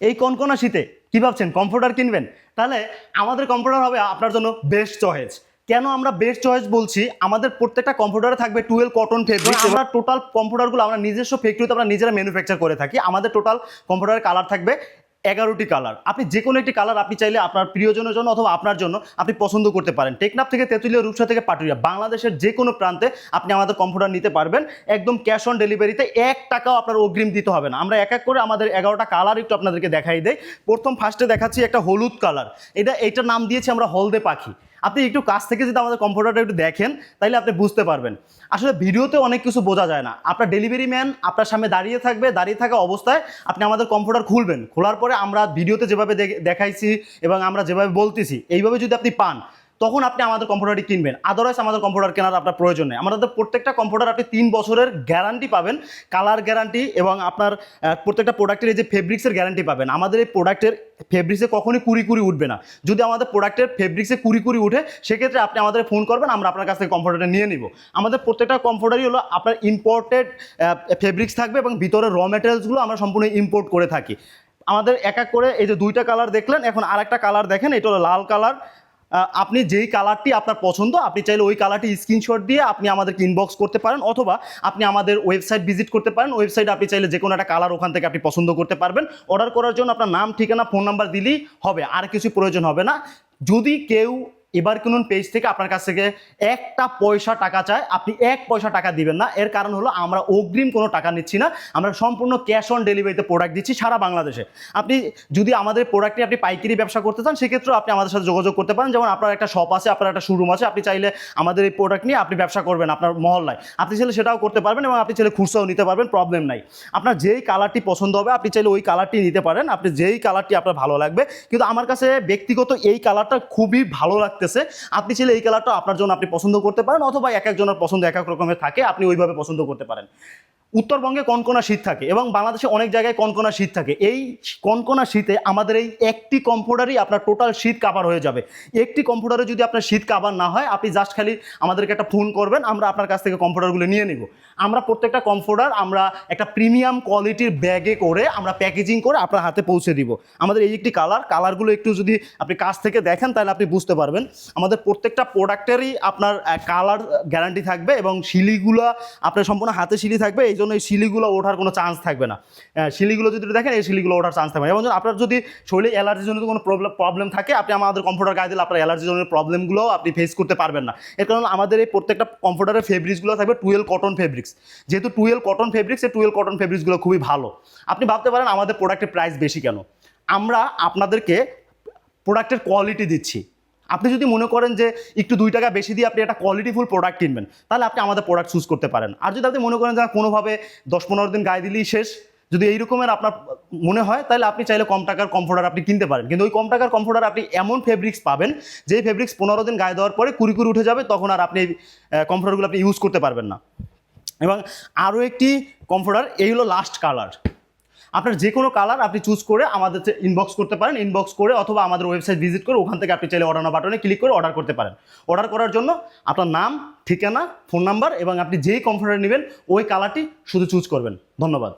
এই কনকনা শীতে কি ভাবছেন? কম্পিউটার কিনবেন? তাহলে আমাদের কম্পিউটার হবে আপনার জন্য বেস্ট চয়েস কেন আমরা বেস্ট চয়েস বলছি? আমাদের প্রত্যেকটা কম্পিউটারে থাকবে টুয়েলভ কটন ফেব্রিক আমরা টোটাল কম্পিউটারগুলো আমরা নিজস্ব ফ্যাক্টরিতে আমরা নিজেরা ম্যানুফ্যাকচার করে থাকি। আমাদের টোটাল কম্পিউটারের কালার থাকবে এগারোটি কালার আপনি যে কোনো একটি কালার আপনি চাইলে আপনার প্রিয়জনের জন্য অথবা আপনার জন্য আপনি পছন্দ করতে পারেন। টেকনাফ থেকে তেঁতুলিয়া, রূপসা থেকে পাটুরিয়া, বাংলাদেশের যে কোনো প্রান্তে আপনি আমাদের কম্পিউটার নিতে পারবেন। একদম ক্যাশ অন ডেলিভারিতে এক টাকাও আপনার অগ্রিম দিতে হবে না। আমরা এক এক করে আমাদের এগারোটা কালার একটু আপনাদেরকে দেখাই দেয় প্রথম ফার্স্টে দেখাচ্ছি একটা হলুদ কালার এটা, এইটার নাম দিয়েছি আমরা হলদে পাখি। আপনি একটু কাছ থেকে যদি আমাদের কম্পিউটারটা একটু দেখেন তাহলে আপনি বুঝতে পারবেন। আসলে ভিডিওতে অনেক কিছু বোঝা যায় না। আপনার ডেলিভারি ম্যান আপনার সামনে দাঁড়িয়ে থাকবে, দাঁড়িয়ে থাকা অবস্থায় আপনি আমাদের কম্পিউটার খুলবেন। খোলার পরে আমরা ভিডিওতে যেভাবে দেখাইছি এবং আমরা যেভাবে বলতেছি, এইভাবে যদি আপনি পান তখন আপনি আমাদের কম্পিউটারটি কিনবেন। আদারওয়াইজ আমাদের কম্পিউটার কেনার আপনার প্রয়োজন নেই। আমাদের প্রত্যেকটা কম্পিউটার আপনি তিন বছরের গ্যারান্টি পাবেন। কালার গ্যারান্টি এবং আপনার প্রত্যেকটা প্রোডাক্টের এই যে ফেব্রিক্সের গ্যারান্টি পাবেন। আমাদের এই প্রোডাক্টের ফেব্রিক্সে কখনই কুড়ি কুড়ি উঠবে না। যদি আমাদের প্রোডাক্টের ফেব্রিক্সে কুড়ি কুড়ি উঠে, সেক্ষেত্রে আপনি আমাদের ফোন করবেন, আমরা আপনার কাছ থেকে কম্পিউটারটা নিয়ে নিব। আমাদের প্রত্যেকটা কম্পিউটারই হলো আপনার ইম্পোর্টেড ফেব্রিক্স থাকবে এবং ভিতরে র মেটেরিয়ালসগুলো আমরা সম্পূর্ণ ইম্পোর্ট করে থাকি। আমাদের এক এক করে এই যে দুইটা কালার দেখলেন, এখন আরেকটা কালার দেখেন, এটা হলো লাল কালার আপনি যেই কালারটি আপনার পছন্দ, আপনি চাইলে ওই কালারটি স্ক্রিনশট দিয়ে আপনি আমাদেরকে ইনবক্স করতে পারেন, অথবা আপনি আমাদের ওয়েবসাইট ভিজিট করতে পারেন। ওয়েবসাইট আপনি চাইলে যে কোনো একটা কালার ওখান থেকে আপনি পছন্দ করতে পারবেন। অর্ডার করার জন্য আপনার নাম, ঠিকানা ফোন নাম্বার দিলেই হবে, আর কিছু প্রয়োজন হবে না। যদি কেউ এবার কিনুন পেজ থেকে আপনার কাছ থেকে একটা পয়সা টাকা চায় আপনি এক পয়সা টাকা দিবেন না। এর কারণ হলো আমরা অগ্রিম কোনো টাকা নিচ্ছি না। আমরা সম্পূর্ণ ক্যাশ অন ডেলিভারিতে প্রোডাক্ট দিচ্ছি সারা বাংলাদেশে। আপনি যদি আমাদের প্রোডাক্টে আপনি পাইকারি ব্যবসা করতে চান, সেক্ষেত্রেও আপনি আমাদের সাথে যোগাযোগ করতে পারেন। যেমন আপনার একটা শপ আছে, আপনার একটা শোরুম আছে, আপনি চাইলে আমাদের এই প্রোডাক্ট নিয়ে আপনি ব্যবসা করবেন আপনার মহল্লায়। আপনি চাইলে সেটাও করতে পারবেন এবং আপনি চাইলে খুচরাও নিতে পারবেন প্রবলেম নাই। আপনার যেই কালারটি পছন্দ হবে, আপনি চাইলে ওই কালারটি নিতে পারেন। আপনি যেই কালারটি আপনার ভালো লাগবে। কিন্তু আমার কাছে ব্যক্তিগত এই কালারটা খুবই ভালো লাগতেছে। আপনি চাইলে এই কালারটা আপনার জন্য আপনি পছন্দ করতে পারেন অথবা এক একজনের পছন্দ এক এক রকমের থাকে, আপনি ওইভাবে পছন্দ করতে পারেন। উত্তরবঙ্গে কনকনা শীত থাকে এবং বাংলাদেশে অনেক জায়গায় কনকনা শীত থাকে। এই কনকনা শীতে আমাদের এই একটি কম্পিউটারই আপনার টোটাল শীত কাভার হয়ে যাবে। একটি কম্পিউটারে যদি আপনার শীত কাভার না হয়, আপনি জাস্ট খালি আমাদেরকে একটা ফোন করবেন, আমরা আপনার কাছ থেকে কম্পিউটারগুলো নিয়ে নিব। আমরা প্রত্যেকটা কম্পিউটার আমরা একটা প্রিমিয়াম কোয়ালিটির ব্যাগে করে আমরা প্যাকেজিং করে আপনার হাতে পৌঁছে দিব। আমাদের এই একটি কালার কালারগুলো একটু যদি আপনি কাছ থেকে দেখেন, তাহলে আপনি বুঝতে পারবেন। আমাদের প্রত্যেকটা প্রোডাক্টেরই আপনার কালার গ্যারান্টি থাকবে এবং শিলিগুলো আপনার সম্পূর্ণ হাতে শিলি থাকবে, এই জন্য এই শিলিগুলো ওঠার কোনো চান্স থাকবে না। শিলিগুলো যদি দেখেন, এই শিলিগুলো ওঠার চান্স থাকবে না। এবং আপনার যদি শরীরে অ্যালার্জির জন্য কোনো প্রবলেম প্রবলেম থাকে, আপনি আমাদের কম্পিউটার গায়ে দিলে আপনার অ্যালার্জির জন্য প্রবলেমগুলো আপনি ফেস করতে পারবেন না। এর কারণ আমাদের এই প্রত্যেকটা কম্পিউটারের ফেব্রিক্সগুলো থাকবে টুয়েলভ কটন ফেব্রিক্স যেহেতু টুয়েলভ কটন ফেব্রিক্স এই টুয়েলভ কটন ফেব্রিক্সগুলো খুবই ভালো। আপনি ভাবতে পারেন আমাদের প্রোডাক্টের প্রাইস বেশি কেন? আমরা আপনাদেরকে প্রোডাক্টের কোয়ালিটি দিচ্ছি। আপনি যদি মনে করেন যে একটু দুই টাকা বেশি দিয়ে আপনি একটা কোয়ালিটিফুল প্রোডাক্ট কিনবেন, তাহলে আপনি আমাদের প্রোডাক্ট চুজ করতে পারেন। আর যদি আপনি মনে করেন যে কোনোভাবে দশ পনেরো দিন গায়ে দিলেই শেষ, যদি এই রকমের আপনার মনে হয়, তাহলে আপনি চাইলে কম টাকার কমফোর্টার আপনি কিনতে পারেন। কিন্তু ওই কম টাকার কমফোর্টার আপনি এমন ফেব্রিক্স পাবেন, যেই ফেব্রিক্স পনেরো দিন গায়ে দেওয়ার পরে কুড়ি কুড়ি উঠে যাবে, তখন আর আপনি কমফোর্টারগুলো আপনি ইউজ করতে পারবেন না। এবং আরও একটি কমফোর্টার এই হলো লাস্ট কালার আপনার যে কোনো কালার আপনি চুজ করে আমাদের ইনবক্স করতে পারেন ইনবক্স করে অথবা আমাদের ওয়েবসাইট ভিজিট করে ওখান থেকে আপনি চাইলে অর্ডার বাটনে ক্লিক করে অর্ডার করতে পারেন। অর্ডার করার জন্য আপনার নাম, ঠিকানা ফোন নাম্বার এবং আপনি যেই কমফোর্টার নেবেন, ওই কালারটি শুধু চুজ করবেন। ধন্যবাদ।